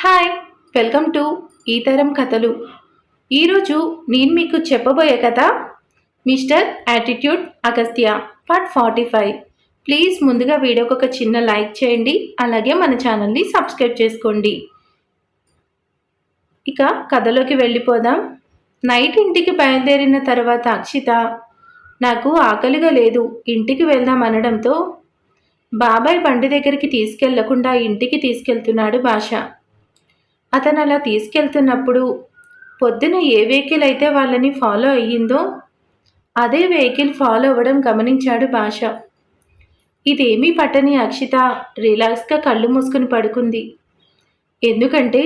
Hi welcome to ఈ తరం కథలు. ఈరోజు నేను మీకు చెప్పబోయే కథ mister attitude Agastya part forty five. Please ముందుగా వీడియోకి ఒక చిన్న లైక్ చేయండి అలాగే మన ఛానల్ని సబ్స్క్రైబ్ చేసుకోండి. ఇక కథలోకి వెళ్ళిపోదాం. నైట్ ఇంటికి బయలుదేరిన తర్వాత అక్షిత నాకు ఆకలిగా లేదు ఇంటికి వెళ్దాం అనడంతో బాబాయ్ బండి దగ్గరికి తీసుకెళ్ళకుండా ఇంటికి తీసుకెళ్తున్నాడు భాష. అతను అలా తీసుకెళ్తున్నప్పుడు పొద్దున ఏ వెహికల్ అయితే వాళ్ళని ఫాలో అయ్యిందో అదే వెహికల్ ఫాలో అవ్వడం గమనించాడు భాష. ఇదేమీ పట్టని అక్షిత రిలాక్స్గా కళ్ళు మూసుకుని పడుకుంది. ఎందుకంటే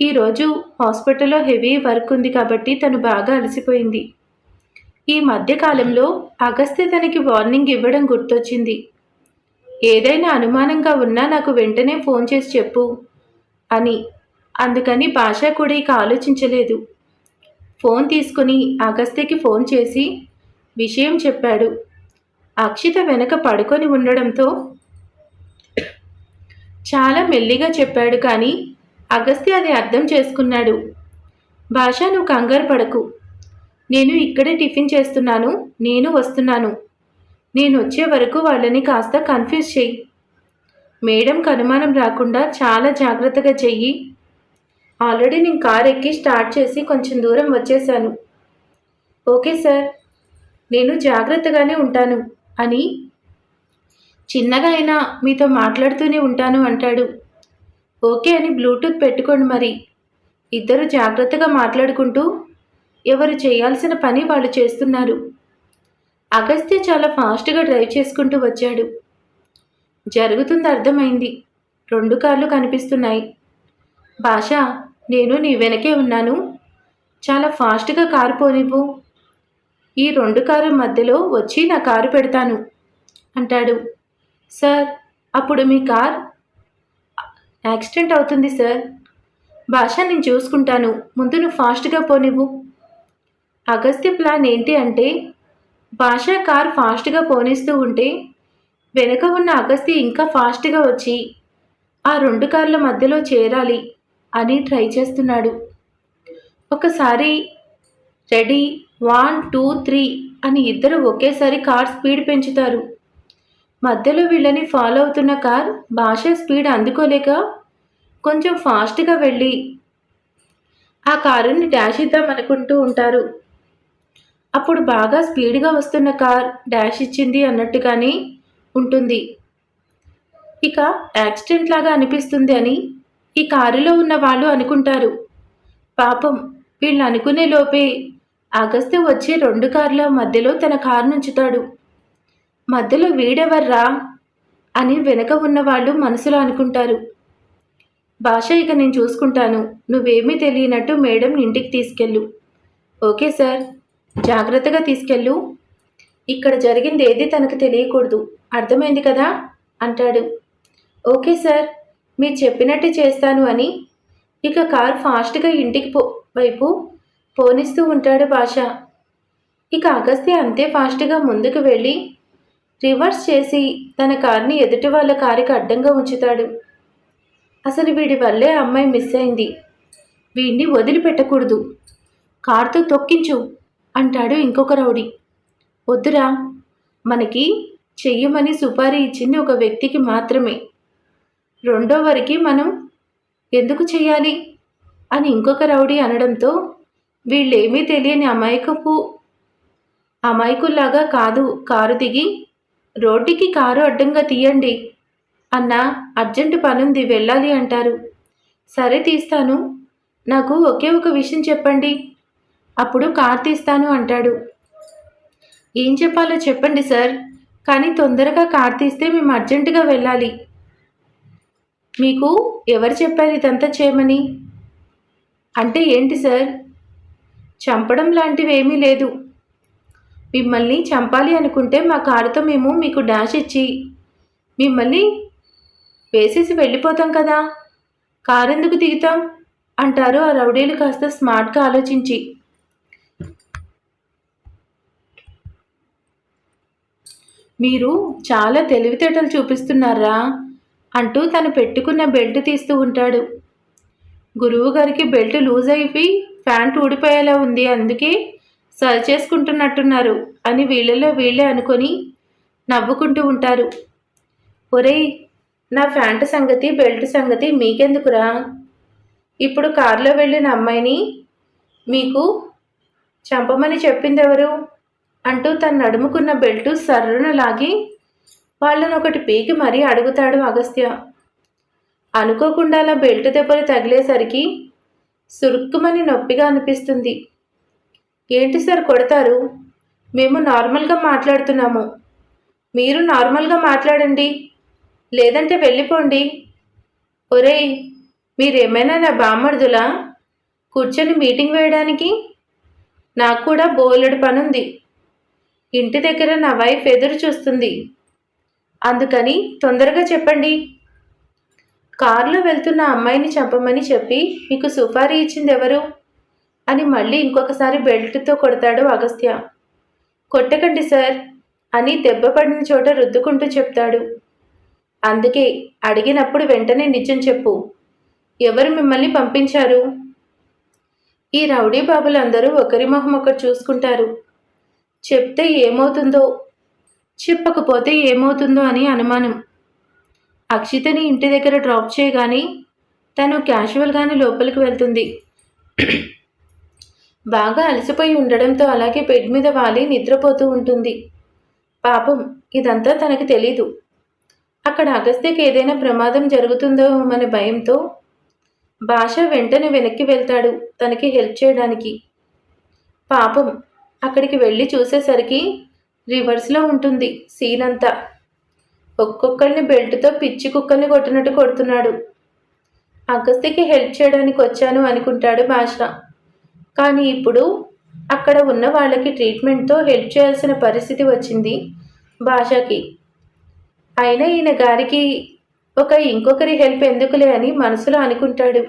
ఈరోజు హాస్పిటల్లో హెవీ వర్క్ ఉంది కాబట్టి తను బాగా అలసిపోయింది. ఈ మధ్యకాలంలో అగస్త్య తనకి వార్నింగ్ ఇవ్వడం గుర్తొచ్చింది. ఏదైనా అనుమానంగా ఉన్నా నాకు వెంటనే ఫోన్ చేసి చెప్పు అని అందుకని భాష కూడా ఇక ఆలోచించలేదు. ఫోన్ తీసుకుని అగస్త్యకి ఫోన్ చేసి విషయం చెప్పాడు. అక్షిత వెనక పడుకొని ఉండడంతో చాలా మెల్లిగా చెప్పాడు కానీ అగస్త్య అది అర్థం చేసుకున్నాడు. భాష నువ్వు కంగారు పడకు. నేను ఇక్కడే టిఫిన్ చేస్తున్నాను నేను వస్తున్నాను. నేను వచ్చే వరకు వాళ్ళని కాస్త కన్ఫ్యూజ్ చెయ్యి మేడంకి అనుమానం రాకుండా చాలా జాగ్రత్తగా చెయ్యి. ఆల్రెడీ నేను కార్ ఎక్కి స్టార్ట్ చేసి కొంచెం దూరం వచ్చేసాను. ఓకే సార్ నేను జాగ్రత్తగానే ఉంటాను అని చిన్నగా అయినా మీతో మాట్లాడుతూనే ఉంటాను అంటాడు. ఓకే అని బ్లూటూత్ పెట్టుకోండి మరి. ఇద్దరు జాగ్రత్తగా మాట్లాడుకుంటూ ఎవరు చేయాల్సిన పని వాళ్ళు చేస్తున్నారు. అగస్త్య చాలా ఫాస్ట్గా డ్రైవ్ చేసుకుంటూ వచ్చాడు. జరుగుతుంది అర్థమైంది. రెండు కార్లు కనిపిస్తున్నాయి. భాష నేను నీ వెనకే ఉన్నాను. చాలా ఫాస్ట్గా కారు పోనివ్వు. ఈ రెండు కారు మధ్యలో వచ్చి నా కారు పెడతాను అంటాడు. సార్ అప్పుడు మీ కార్ యాక్సిడెంట్ అవుతుంది సార్. భాష నేను చూసుకుంటాను. ముందు నువ్వు ఫాస్ట్గా పోనివ్వు. అగస్త్య ప్లాన్ ఏంటి అంటే భాష కార్ ఫాస్ట్గా పోనిస్తూ ఉంటే వెనుక ఉన్న అగస్త్య ఇంకా ఫాస్ట్గా వచ్చి ఆ రెండు కార్ల మధ్యలో చేరాలి. అని ట్రై చేస్తున్నాడు. ఒకసారి రెడీ వన్ టూ త్రీ అని ఇద్దరు ఒకేసారి కార్ స్పీడ్ పెంచుతారు. మధ్యలో వీళ్ళని ఫాలో అవుతున్న కార్ భాష స్పీడ్ అందుకోలేక కొంచెం ఫాస్ట్గా వెళ్ళి ఆ కారుని డాష్ ఇద్దాం అనుకుంటూ ఉంటారు. అప్పుడు బాగా స్పీడ్గా వస్తున్న కార్ డాష్ ఇచ్చింది అన్నట్టుగానే ఉంటుంది. ఇక యాక్సిడెంట్ లాగా అనిపిస్తుంది అని ఈ కారులో ఉన్న వాళ్ళు అనుకుంటారు. పాపం వీళ్ళు అనుకునే లోపే అగస్త్య వచ్చి రెండు కార్ల మధ్యలో తన కారు నుంచుతాడు. మధ్యలో వీడెవర్రా అని వెనక ఉన్న వాళ్ళు మనసులో అనుకుంటారు. భాష ఇక నేను చూసుకుంటాను. నువ్వేమీ తెలియనట్టు మేడం ఇంటికి తీసుకెళ్ళు. Okay sir. జాగ్రత్తగా తీసుకెళ్ళు. ఇక్కడ జరిగింది ఏది తనకు తెలియకూడదు. అర్థమైంది కదా? అంటాడు. Okay sir. మీరు చెప్పినట్టు చేస్తాను అని. ఇక కార్ ఫాస్ట్గా ఇంటికి పో వైపు పోనిస్తూ ఉంటాడు భాష. ఇక అగస్త్య అంతే ఫాస్ట్గా ముందుకు వెళ్ళి రివర్స్ చేసి తన కార్ని ఎదుటి వాళ్ళ కారుకి అడ్డంగా ఉంచుతాడు. అసలు వీడి వల్లే అమ్మాయి మిస్ అయింది. వీడిని వదిలిపెట్టకూడదు. కారుతో తొక్కించు అంటాడు ఇంకొక రౌడీ. వద్దురా మనకి చెయ్యమని సుపారీ ఇచ్చింది ఒక వ్యక్తికి మాత్రమే. రెండో వారికి మనం ఎందుకు చేయాలి అని ఇంకొక రౌడీ అనడంతో వీళ్ళేమీ తెలియని అమాయకపు అమాయకుల్లాగా కాదు కారు దిగి రోడ్డుకి కారు అడ్డంగా తీయండి అన్న అర్జెంటు పనుంది వెళ్ళాలి అంటారు. సరే తీస్తాను నాకు ఒకే ఒక విషయం చెప్పండి. అప్పుడు కార్ తీస్తాను అంటాడు. ఏం చెప్పాలో చెప్పండి సార్ కానీ తొందరగా కార్ తీస్తే మేము అర్జెంటుగా వెళ్ళాలి. మీకు ఎవరు చెప్పారు ఇదంతా చేయమని? అంటే ఏంటి సార్? చంపడం లాంటివి ఏమీ లేదు. మిమ్మల్ని చంపాలి అనుకుంటే మా కారుతో మేము మీకు డాష్ ఇచ్చి మిమ్మల్ని వేసేసి వెళ్ళిపోతాం కదా? కారు ఎందుకు దిగుతాం? అంటారు ఆ రౌడీలు కాస్త స్మార్ట్గా ఆలోచించి. మీరు చాలా తెలివితేటలు చూపిస్తున్నారా? అంటూ తను పెట్టుకున్న బెల్ట్ తీస్తూ ఉంటాడు. గురువు గారికి బెల్ట్ లూజ్ అయిపోయి ప్యాంట్ ఊడిపోయేలా ఉంది అందుకే సరి చేసుకుంటున్నట్టున్నారు అని వీళ్ళలో వీళ్ళే అనుకొని నవ్వుకుంటూ ఉంటారు. ఒరేయ్ నా ప్యాంటు సంగతి బెల్ట్ సంగతి మీకెందుకురా? ఇప్పుడు కారులో వెళ్ళిన అమ్మాయిని మీకు చంపమని చెప్పిందెవరు? అంటూ తన నడుముకున్న బెల్టు సర్రును లాగి వాళ్ళని ఒకటి పీకి మరీ అడుగుతాడు అగస్త్య. అనుకోకుండా అలా బెల్ట్ దెబ్బలు తగిలేసరికి సురుక్కుమని నొప్పిగా అనిపిస్తుంది. ఏంటి సార్ కొడతారు? మేము నార్మల్గా మాట్లాడుతున్నాము. మీరు నార్మల్గా మాట్లాడండి. లేదంటే వెళ్ళిపోండి. ఒరేయ్ మీరేమైనా నా బామ్మర్దులా? కూర్చొని మీటింగ్ వేయడానికి? నాకు కూడా బోలెడు పనుంది. ఇంటి దగ్గర నా వైఫ్ ఎదురు చూస్తుంది. అందుకని తొందరగా చెప్పండి. కారులో వెళ్తున్న అమ్మాయిని చంపమని చెప్పి మీకు సుపారీ ఇచ్చింది ఎవరు అని మళ్ళీ ఇంకొకసారి బెల్ట్తో కొడతాడు అగస్త్య. కొట్టకండి సార్ అని దెబ్బ పడిన చోట రుద్దుకుంటూ చెప్తాడు. అందుకే అడిగినప్పుడు వెంటనే నిజం చెప్పు. ఎవరు మిమ్మల్ని పంపించారు? ఈ రౌడీ బాబులందరూ ఒకరి మొహం ఒకరు చూసుకుంటారు. చెప్తే ఏమవుతుందో చెప్పకపోతే ఏమవుతుందో అని అనుమానం. అక్షితని ఇంటి దగ్గర డ్రాప్ చేయగానే తను క్యాజువల్గానే లోపలికి వెళ్తుంది. బాగా అలసిపోయి ఉండడంతో అలాగే బెడ్ మీద వాలి నిద్రపోతూ ఉంటుంది. పాపం ఇదంతా తనకు తెలీదు. అక్కడ అగస్త్యకి ఏదైనా ప్రమాదం జరుగుతుందో అనే భయంతో భాష వెంటనే వెనక్కి వెళ్తాడు తనకి హెల్ప్ చేయడానికి. పాపం అక్కడికి వెళ్ళి చూసేసరికి రివర్స్లో ఉంటుంది సీన్ అంతా ఒక్కొక్కరిని బెల్ట్తో పిచ్చి కుక్కల్ని కొట్టినట్టు కొడుతున్నాడు. అగస్త్యకి హెల్ప్ చేయడానికి వచ్చాను అనుకుంటాడు భాష. కానీ ఇప్పుడు అక్కడ ఉన్న వాళ్ళకి ట్రీట్మెంట్తో హెల్ప్ చేయాల్సిన పరిస్థితి వచ్చింది భాషకి. అయినా ఈయన గారికి ఒక ఇంకొకరి హెల్ప్ ఎందుకులే అని మనసులో అనుకుంటాడు.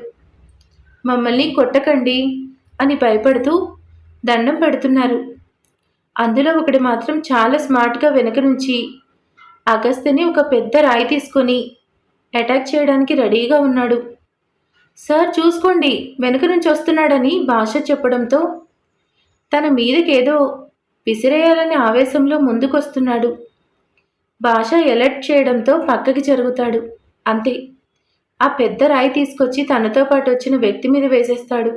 మమ్మల్ని కొట్టకండి అని భయపడుతూ దండం పెడుతున్నారు. అందులో ఒకటి మాత్రం చాలా స్మార్ట్గా వెనక నుంచి అగస్త్యని ఒక పెద్ద రాయి తీసుకొని అటాక్ చేయడానికి రెడీగా ఉన్నాడు. సార్ చూసుకోండి వెనుక నుంచి వస్తున్నాడని భాష చెప్పడంతో తన మీదకేదో విసిరేయాలనే ఆవేశంలో ముందుకొస్తున్నాడు. భాష ఎలర్ట్ చేయడంతో పక్కకి జరుగుతాడు. అంతే. ఆ పెద్ద రాయి తీసుకొచ్చి తనతో పాటు వచ్చిన వ్యక్తి మీద వేసేస్తాడు.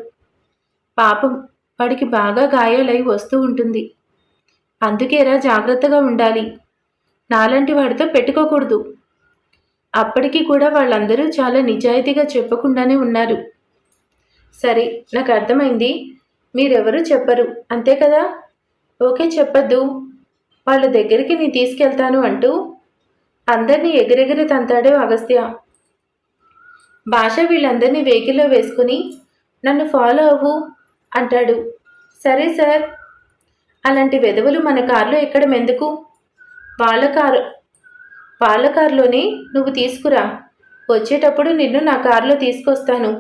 పాపం వాడికి బాగా గాయాలై వస్తూ ఉంటుంది. అందుకేరా జాగ్రత్తగా ఉండాలి? నాలాంటి వాడితో పెట్టుకోకూడదు. అప్పటికి కూడా వాళ్ళందరూ చాలా నిజాయితీగా చెప్పకుండానే ఉన్నారు. సరే నాకు అర్థమైంది. మీరెవరూ చెప్పరు అంతే కదా? ఓకే చెప్పద్దు. వాళ్ళ దగ్గరికి నేను తీసుకెళ్తాను అంటూ అందరినీ ఎగిరెగిరి తంతాడే అగస్త్య భాష వీళ్ళందరినీ వెహికల్లో వేసుకుని నన్ను ఫాలో అవ్వు అంటాడు. సరే సార్ అలాంటి వెధవులు మన కారులో ఎక్కడం ఎందుకు? వాళ్ళ కారు వాళ్ళ కారులోనే నువ్వు తీసుకురా. వచ్చేటప్పుడు నిన్ను నా కారులో తీసుకొస్తాను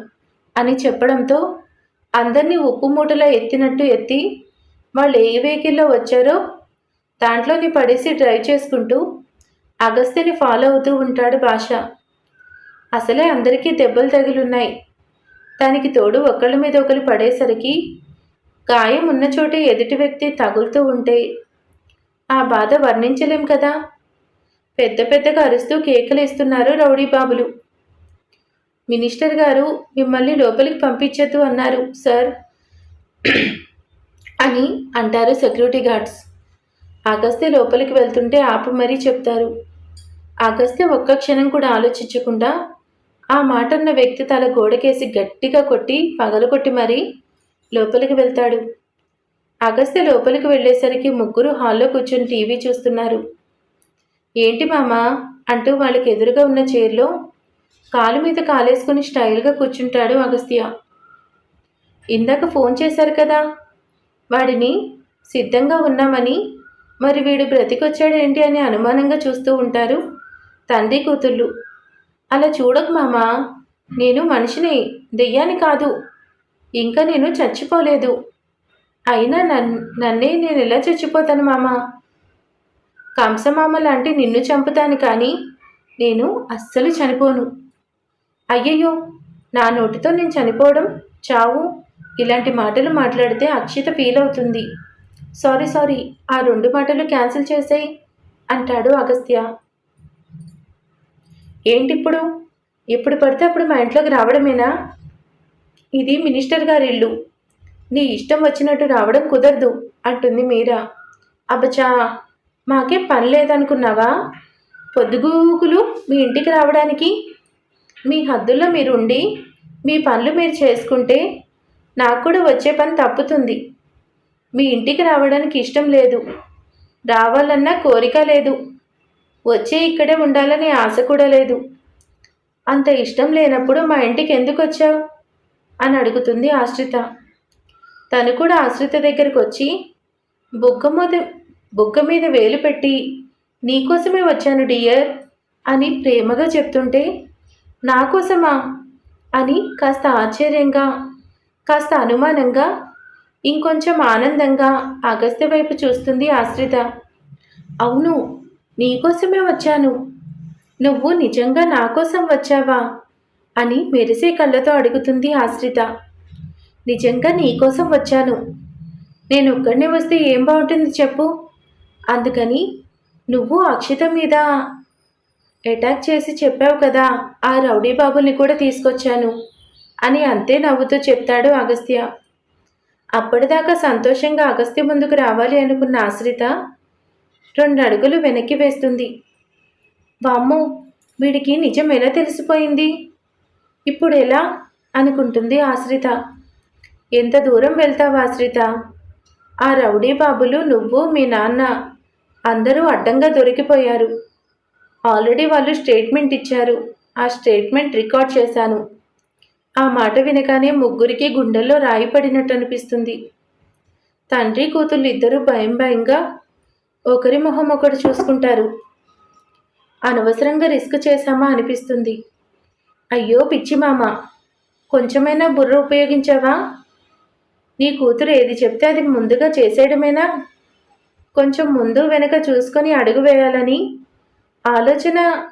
అని చెప్పడంతో అందరినీ ఉప్పు మూటలో ఎత్తినట్టు ఎత్తి వాళ్ళు ఏ వెహికల్లో వచ్చారో దాంట్లోని పడేసి డ్రైవ్ చేసుకుంటూ అగస్త్యని ఫాలో అవుతూ ఉంటాడు భాష. అసలే అందరికీ దెబ్బలు తగిలున్నాయి. దానికి తోడు ఒకళ్ళ మీద ఒకరు పడేసరికి గాయం ఉన్న చోటే ఎదుటి వ్యక్తి తగులుతూ ఉంటే ఆ బాధ వర్ణించలేం కదా? పెద్ద పెద్దగా అరుస్తూ కేకలు ఇస్తున్నారు రౌడీ బాబులు. మినిస్టర్ గారు మిమ్మల్ని లోపలికి పంపించద్దు అన్నారు సార్. అని అంటారు సెక్యూరిటీ గార్డ్స్. అగస్త్య లోపలికి వెళ్తుంటే ఆపు మరీ చెప్తారు. అగస్త్య ఒక్క క్షణం కూడా ఆలోచించకుండా ఆ మాటన్న వ్యక్తి తల గోడకేసి గట్టిగా కొట్టి పగలగొట్టి మరీ లోపలికి వెళ్తాడు. అగస్త్య లోపలికి వెళ్ళేసరికి ముగ్గురు హాల్లో కూర్చొని టీవీ చూస్తున్నారు. ఏంటి మామా? అంటూ వాళ్ళకి ఎదురుగా ఉన్న చైర్లో కాలు మీద కాలేసుకుని స్టైల్గా కూర్చుంటాడు అగస్త్య. ఇందాక ఫోన్ చేశారు కదా వాడిని సిద్ధంగా ఉన్నామని మరి వీడు బ్రతికొచ్చాడేంటి అని అనుమానంగా చూస్తూ ఉంటారు తండ్రి కూతుళ్ళు. అలా చూడకు మామా నేను మనిషిని దెయ్యాన్ని కాదు ఇంకా నేను చచ్చిపోలేదు. అయినా నన్ నన్నే నేను ఎలా చచ్చిపోతాను మామ? కంసమామ లాంటి నిన్ను చంపుతాను కానీ నేను అస్సలు చనిపోను. అయ్యయ్యో నా నోటితో నేను చనిపోవడం? చావు. ఇలాంటి మాటలు మాట్లాడితే అక్షిత ఫీల్ అవుతుంది. సారీ సారీ ఆ రెండు మాటలు క్యాన్సిల్ చేసేయి అంటాడు అగస్త్య. ఏంటిప్పుడు? ఎప్పుడు పడితే అప్పుడు మా ఇంట్లోకి రావడమేనా? ఇది మినిస్టర్ గారి ఇల్లు నీ ఇష్టం వచ్చినట్టు రావడం కుదరదు అంటుంది మీరా. అబ్బచా మాకే పని లేదనుకున్నావా? పొద్దుగూకులు మీ ఇంటికి రావడానికి? మీ హద్దుల్లో మీరు ఉండి మీ పనులు మీరు చేసుకుంటే నాకు కూడా వచ్చే పని తప్పుతుంది. మీ ఇంటికి రావడానికి ఇష్టం లేదు. రావాలన్న కోరిక లేదు. వచ్చే ఇక్కడే ఉండాలనే ఆశ కూడా లేదు. అంత ఇష్టం లేనప్పుడు మా ఇంటికి ఎందుకు వచ్చావు? అని అడుగుతుంది ఆశ్రిత. తను కూడా ఆశ్రిత దగ్గరకు వచ్చి బుగ్గ మీద బుగ్గ మీద వేలు పెట్టి నీకోసమే వచ్చాను డియర్ అని ప్రేమగా చెప్తుంటే నా కోసమా? అని కాస్త ఆశ్చర్యంగా కాస్త అనుమానంగా ఇంకొంచెం ఆనందంగా అగస్త్య వైపు చూస్తుంది ఆశ్రిత. అవును నీకోసమే వచ్చాను. నువ్వు నిజంగా నా కోసం వచ్చావా? అని మెరిసే కళ్ళతో అడుగుతుంది ఆశ్రిత. నిజంగా నీకోసం వచ్చాను. నేను ఒక్కడినే వస్తే ఏం బాగుంటుంది చెప్పు. అందుకని నువ్వు అక్షిత మీద అటాక్ చేసి చెప్పావు కదా ఆ రౌడీ బాబుని కూడా తీసుకొచ్చాను అని అంతే నవ్వుతూ చెప్తాడు అగస్త్య. అప్పటిదాకా సంతోషంగా అగస్త్య ముందుకు రావాలి అనుకున్న ఆశ్రిత రెండు అడుగులు వెనక్కి వేస్తుంది. వామ్మో వీడికి నిజం ఎలా తెలిసిపోయింది? ఇప్పుడు ఎలా అనుకుంటుంది ఆశ్రిత ఎంత దూరం వెళ్తావు ఆశ్రిత ఆ రౌడీ బాబులు నువ్వు మీ నాన్న అందరూ అడ్డంగా దొరికిపోయారు. ఆల్రెడీ వాళ్ళు స్టేట్మెంట్ ఇచ్చారు. ఆ స్టేట్మెంట్ రికార్డ్ చేశాను. ఆ మాట వినగానే ముగ్గురికి గుండెల్లో రాయి పడినట్టు అనిపిస్తుంది. తండ్రి కూతుళ్ళు ఇద్దరు భయం భయంగా ఒకరి మొహం ఒకరు చూసుకుంటారు. అనవసరంగా రిస్క్ చేశామా అనిపిస్తుంది. అయ్యో పిచ్చి మామ కొంచెమైనా బుర్ర ఉపయోగించావా? నీ కూతురు ఏది చెప్తే అది ముందుగా చేసేయడమేనా? కొంచెం ముందు వెనక చూసుకొని అడుగు వేయాలని ఆలోచన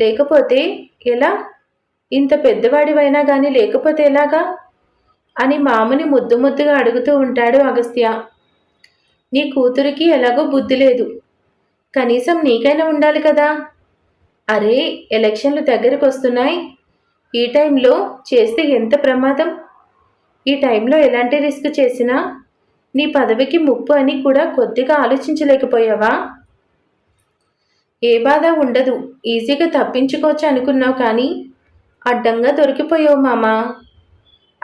లేకపోతే ఎలా? ఇంత పెద్దవాడివైనా కానీ లేకపోతే ఎలాగా? అని మామని ముద్దు ముద్దుగా అడుగుతూ ఉంటాడు అగస్త్య. నీ కూతురికి ఎలాగో బుద్ధి లేదు. కనీసం నీకైనా ఉండాలి కదా? అరే ఎలక్షన్లు దగ్గరకు వస్తున్నాయి ఈ టైంలో చేస్తే ఎంత ప్రమాదం? ఈ టైంలో ఎలాంటి రిస్క్ చేసినా? నీ పదవికి ముప్పు అని కూడా కొద్దిగా ఆలోచించలేకపోయావా? ఏ బాధ ఉండదు. ఈజీగా తప్పించుకోవచ్చు అనుకున్నావు కానీ అడ్డంగా దొరికిపోయావు మామా.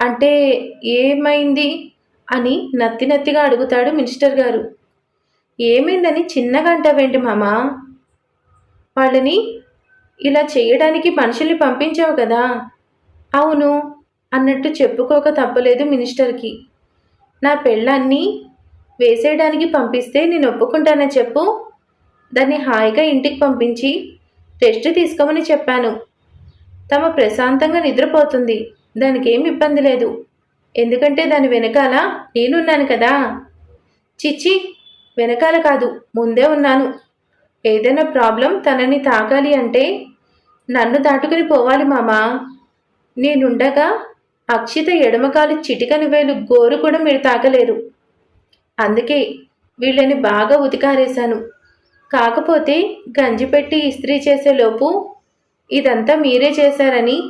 అంటే ఏమైంది? అని నత్తి నత్తిగా అడుగుతాడు మినిస్టర్ గారు. ఏమైందని చిన్నగా అంటావేంటి మామా? వాళ్ళని ఇలా చేయడానికి మనుషుల్ని పంపించావు కదా. అవును అన్నట్టు చెప్పుకోక తప్పలేదు మినిస్టర్కి. నా పెళ్ళాన్ని వేసేయడానికి పంపిస్తే నేను ఒప్పుకుంటానని చెప్పు? దాన్ని హాయిగా ఇంటికి పంపించి రెస్ట్ తీసుకోమని చెప్పాను. తమ ప్రశాంతంగా నిద్రపోతుంది. దానికి ఏం ఇబ్బంది లేదు. ఎందుకంటే దాని వెనకాల నేనున్నాను కదా. చిచ్చి వెనకాల కాదు ముందే ఉన్నాను. ఏదైనా ప్రాబ్లం తనని తాగాలి అంటే నన్ను దాటుకుని పోవాలి మామా. నేనుండగా అక్షిత ఎడమకాలు చిటికని వేలు గోరు కూడా మీరు తాగలేరు. అందుకే వీళ్ళని బాగా ఉతికారేశాను. కాకపోతే గంజి పెట్టి ఇస్త్రీ చేసేలోపు ఇదంతా మీరే చేశారని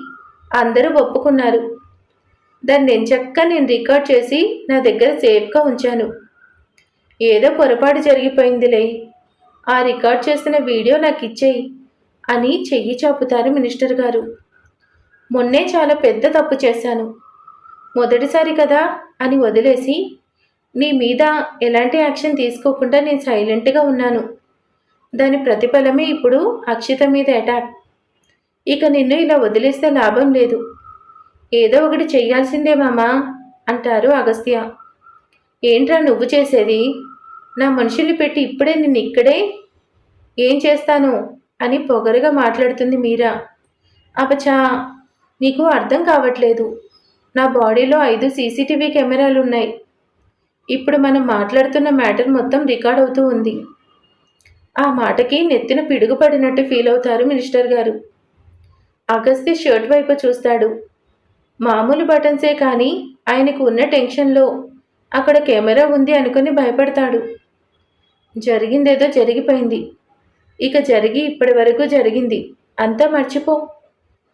అందరూ ఒప్పుకున్నారు. దాన్ని ఎంచక్క నేను రికార్డ్ చేసి నా దగ్గర సేఫ్గా ఉంచాను. ఏదో పొరపాటు జరిగిపోయిందిలే. ఆ రికార్డ్ చేసిన వీడియో నాకు ఇచ్చేయి అని చెయ్యి చాపుతారు మినిస్టర్ గారు. మొన్నే చాలా పెద్ద తప్పు చేశాను. మొదటిసారి కదా అని వదిలేసి నీ మీద ఎలాంటి యాక్షన్ తీసుకోకుండా నేను సైలెంట్గా ఉన్నాను. దాని ప్రతిఫలమే ఇప్పుడు అక్షిత మీద అటాక్. ఇక నిన్ను ఇలా వదిలేస్తే లాభం లేదు. ఏదో ఒకటి చెయ్యాల్సిందే మామా అంటారు అగస్త్య. ఏంట్రా నువ్వు చేసేది? నా మనుషుల్ని పెట్టి ఇప్పుడే నిన్ను ఇక్కడే ఏం చేస్తాను? అని పొగరుగా మాట్లాడుతుంది మీరా. అపచా నీకు అర్థం కావట్లేదు. నా బాడీలో ఐదు సీసీటీవీ కెమెరాలు ఉన్నాయి ఇప్పుడు మనం మాట్లాడుతున్న మ్యాటర్ మొత్తం రికార్డ్ అవుతూ ఉంది. ఆ మాటకి నెత్తిన పిడుగుపడినట్టు ఫీల్ అవుతారు మినిస్టర్ గారు. అగస్త్య షర్ట్ వైపు చూస్తాడు. మామూలు బటన్సే కానీ ఆయనకు ఉన్న టెన్షన్లో అక్కడ కెమెరా ఉంది అనుకుని భయపడతాడు. జరిగిందేదో జరిగిపోయింది. ఇక జరిగి ఇప్పటి వరకు జరిగింది. అంతా మర్చిపో.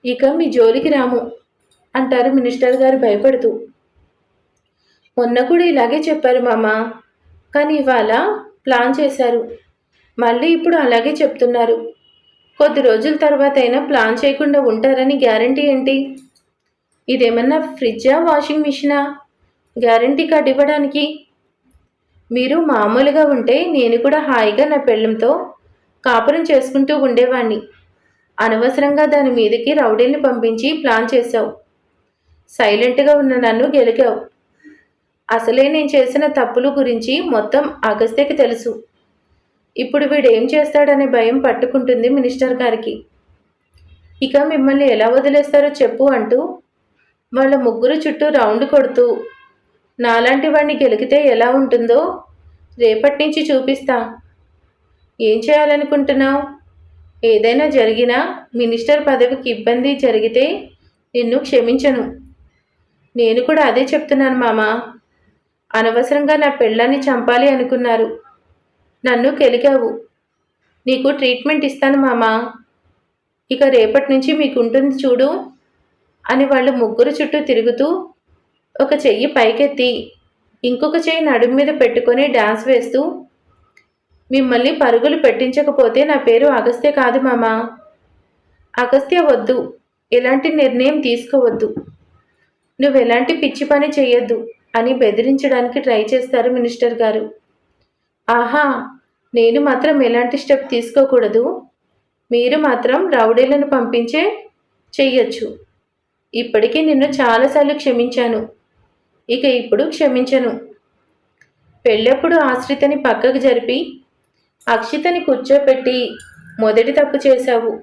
ఇక మీ జోలికి రాము అంటారు మినిస్టర్ గారు భయపడుతూ. మొన్న కూడా ఇలాగే చెప్పారు మామ. కానీ ఇవాళ ప్లాన్ చేశారు. మళ్ళీ ఇప్పుడు అలాగే చెప్తున్నారు. కొద్ది రోజుల తర్వాత అయినా ప్లాన్ చేయకుండా ఉంటారని గ్యారంటీ ఏంటి? ఇదేమన్నా ఫ్రిడ్జా వాషింగ్ మిషనా? గ్యారంటీ కార్డు ఇవ్వడానికి? మీరు మామూలుగా ఉంటే నేను కూడా హాయిగా నా పెళ్ళంతో కాపురం చేసుకుంటూ ఉండేవాణ్ణి. అనవసరంగా దాని మీదకి రౌడీల్ని పంపించి ప్లాన్ చేశావు. సైలెంట్గా ఉన్న నన్ను గెలికావు. అసలే నేను చేసిన తప్పుల గురించి మొత్తం అగస్త్యకి తెలుసు. ఇప్పుడు వీడేం చేస్తాడనే భయం పట్టుకుంటుంది మినిస్టర్ గారికి. ఇక మిమ్మల్ని ఎలా వదిలేస్తారో చెప్పు అంటూ వాళ్ళ ముగ్గురు చుట్టూ రౌండ్ కొడుతూ నాలాంటి వాడిని గెలికితే ఎలా ఉంటుందో రేపటి నుంచి చూపిస్తా. ఏం చేయాలనుకుంటున్నావు? ఏదైనా జరిగినా మినిస్టర్ పదవికి ఇబ్బంది జరిగితే నిన్ను క్షమించను. నేను కూడా అదే చెప్తున్నాను మామా. అనవసరంగా నా పెళ్ళాన్ని చంపాలి అనుకున్నారు. నన్ను కెలికావు. నీకు ట్రీట్మెంట్ ఇస్తాను మామా. ఇక రేపటి నుంచి మీకు ఉంటుంది చూడు అని వాళ్ళు ముగ్గురు చుట్టూ తిరుగుతూ ఒక చెయ్యి పైకెత్తి ఇంకొక చెయ్యి నడుము మీద పెట్టుకొని డాన్స్ వేస్తూ మిమ్మల్ని పరుగులు పెట్టించకపోతే నా పేరు అగస్త్య కాదు మామా. అగస్త్య వద్దు. ఎలాంటి నిర్ణయం తీసుకోవద్దు. నువ్వు ఎలాంటి పిచ్చి పని చేయొద్దు అని బెదిరించడానికి ట్రై చేస్తారు మినిస్టర్ గారు. ఆహా! నేను మాత్రం ఎలాంటి స్టెప్ తీసుకోకూడదు. మీరు మాత్రం రౌడీలను పంపించే చెయ్యొచ్చు. ఇప్పటికీ నిన్ను చాలాసార్లు క్షమించాను. ఇక ఇప్పుడు క్షమించను. పెళ్ళప్పుడు ఆశ్రితని పక్కకు జరిపి అక్షితని కూర్చోపెట్టి మొదటి తప్పు చేశావు.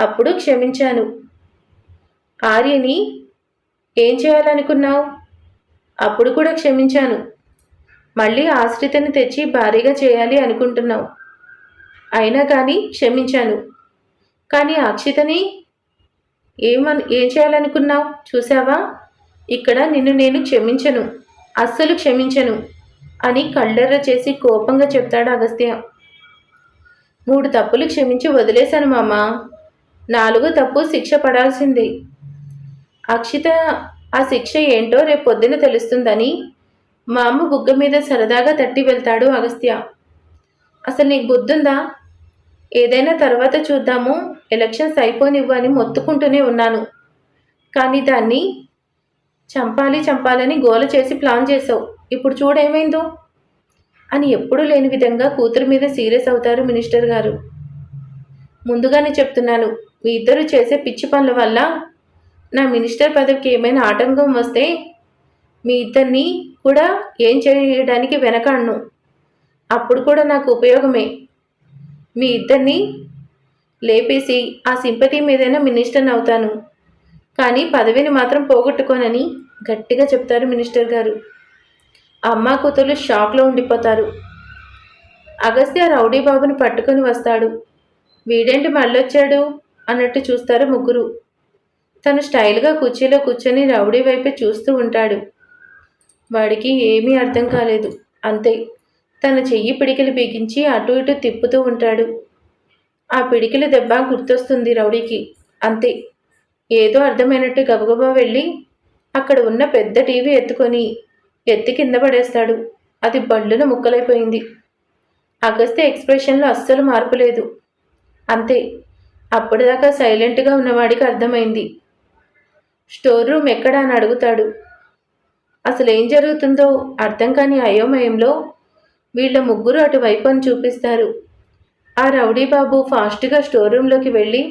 అప్పుడు క్షమించాను. ఆర్యని ఏం చేయాలనుకున్నావు? అప్పుడు కూడా క్షమించాను. మళ్ళీ ఆశ్రితని తెచ్చి భారీగా చేయాలి అనుకుంటున్నావు. అయినా కానీ క్షమించాను. కానీ అక్షితని ఏమను ఏం చేయాలనుకున్నావు? చూసావా ఇక్కడ నిన్ను నేను క్షమించను అస్సలు క్షమించను అని కళ్ళెర్ర చేసి కోపంగా చెప్తాడు అగస్త్య. మూడు తప్పులు క్షమించి వదిలేశాను మామ. నాలుగు తప్పు శిక్ష పడాల్సింది. అక్షిత ఆ శిక్ష ఏంటో రేపు పొద్దున తెలుస్తుందని మా అమ్మ బుగ్గ మీద సరదాగా తట్టి వెళ్తాడు అగస్త్య. అసలు నీకు బుద్ధుందా? ఏదైనా తర్వాత చూద్దాము ఎలక్షన్స్ అయిపోనివ్వు అని మొత్తుకుంటూనే ఉన్నాను. కానీ దాన్ని చంపాలి చంపాలని గోల చేసి ప్లాన్ చేసావు ఇప్పుడు చూడేమైందో? అని ఎప్పుడూ లేని విధంగా కూతురు మీద సీరియస్ అవుతారు మినిస్టర్ గారు. ముందుగానే చెప్తున్నాను మీ ఇద్దరు చేసే పిచ్చి పనుల వల్ల నా మినిస్టర్ పదవికి ఏమైనా ఆటంకం వస్తే మీ ఇద్దరిని కూడా ఏం చేయడానికి వెనకాడను. అప్పుడు కూడా నాకు ఉపయోగమే. మీ ఇద్దరిని లేపేసి ఆ సింపతి మీదైనా మినిస్టర్ని అవుతాను. కానీ పదవిని మాత్రం పోగొట్టుకోనని గట్టిగా చెప్తారు మినిస్టర్ గారు. అమ్మ కూతురు షాక్లో ఉండిపోతారు. అగస్త్య రౌడీ బాబుని పట్టుకొని వస్తాడు. వీడేంటి మళ్ళొచ్చాడు అన్నట్టు చూస్తారు ముగ్గురు. తను స్టైల్గా కుర్చీలో కూర్చొని రౌడీ వైపే చూస్తూ ఉంటాడు. వాడికి ఏమీ అర్థం కాలేదు. అంతే. తన చెయ్యి పిడికిలు బిగించి అటు ఇటు తిప్పుతూ ఉంటాడు. ఆ పిడికిల దెబ్బ గుర్తొస్తుంది రౌడీకి. అంతే. ఏదో అర్థమైనట్టు గబగబా వెళ్ళి అక్కడ ఉన్న పెద్ద టీవీ ఎత్తుకొని ఎత్తి కింద పడేస్తాడు. అది బళ్ళున ముక్కలైపోయింది. అగస్త్య ఎక్స్ప్రెషన్లో అస్సలు మార్పు లేదు. అంతే అప్పటిదాకా సైలెంట్గా ఉన్నవాడికి అర్థమైంది. స్టోర్ రూమ్ ఎక్కడ అని అడుగుతాడు. అసలు ఏం జరుగుతుందో అర్థం కాని అయోమయంలో వీళ్ళ ముగ్గురు అటువైపు అని చూపిస్తారు. ఆ రౌడీ బాబు ఫాస్ట్గా స్టోర్ రూమ్లోకి వెళ్ళి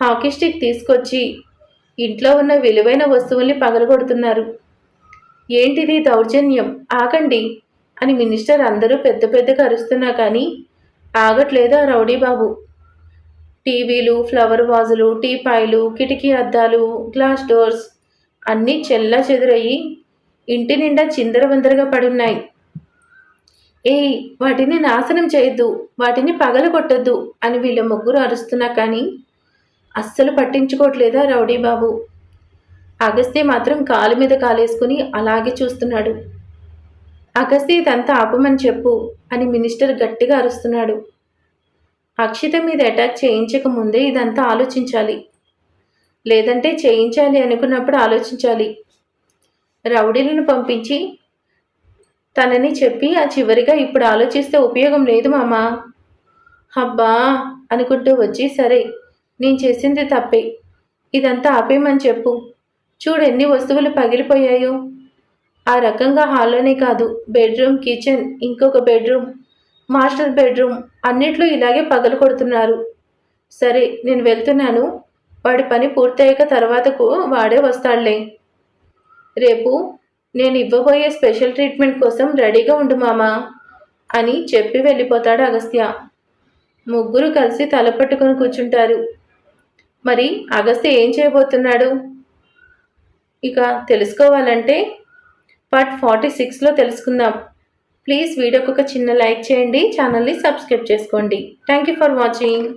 హాకీ స్టిక్ తీసుకొచ్చి ఇంట్లో ఉన్న విలువైన వస్తువుల్ని పగలగొడుతున్నారు. ఏంటిది దౌర్జన్యం? ఆగండి అని మినిస్టర్ అందరూ పెద్ద పెద్దగా అరుస్తున్నా కానీ ఆగట్లేదు ఆ రౌడీ బాబు? టీవీలు ఫ్లవర్ వాజులు టీపాయిలు కిటికీ అద్దాలు గ్లాస్ డోర్స్ అన్నీ చెల్లా చెదురయ్యి ఇంటి నిండా చిందరవందరగా పడున్నాయి. ఏయ్ వాటిని నాశనం చేయొద్దు వాటిని పగలగొట్టద్దు అని వీళ్ళ ముగ్గురు అరుస్తున్నా కానీ అస్సలు పట్టించుకోవట్లేదా రౌడీ బాబు? అగస్త్య మాత్రం కాలు మీద కాలేసుకుని అలాగే చూస్తున్నాడు. అగస్త్య ఇదంతా ఆపమని చెప్పు అని మినిస్టర్ గట్టిగా అరుస్తున్నాడు. అక్షిత మీద అటాక్ చేయించక ముందే ఇదంతా ఆలోచించాలి. లేదంటే చేయించాలి అనుకున్నప్పుడు ఆలోచించాలి. రౌడీలను పంపించి తనని చెప్పి ఆ చివరిగా ఇప్పుడు ఆలోచిస్తే ఉపయోగం లేదు మామా. అబ్బా అనుకుంటూ వచ్చి సరే నేను చేసింది తప్పే. ఇదంతా ఆపేయమని చెప్పు. చూడు ఎన్ని వస్తువులు పగిలిపోయాయో. ఆ రకంగా హాల్లోనే కాదు బెడ్రూమ్ కిచెన్ ఇంకొక బెడ్రూమ్ మాస్టర్ బెడ్రూమ్ అన్నిట్లో ఇలాగే పగలు కొడుతున్నారు. సరే నేను వెళ్తున్నాను. వాడి పని పూర్తయ్యాక తర్వాతకు వాడే వస్తాడులే. రేపు నేను ఇవ్వబోయే స్పెషల్ ట్రీట్మెంట్ కోసం రెడీగా ఉండు మామా అని చెప్పి వెళ్ళిపోతాడు అగస్త్య. ముగ్గురు కలిసి తలపట్టుకొని కూర్చుంటారు. మరి అగస్త్య ఏం చేయబోతున్నాడు? ఇక తెలుసుకోవాలంటే పార్ట్ ఫార్టీ సిక్స్లో తెలుసుకుందాం. ప్లీజ్ వీడియోకి ఒక చిన్న లైక్ చేయండి ఛానల్ని సబ్స్క్రైబ్ చేసుకోండి. Thank you for watching.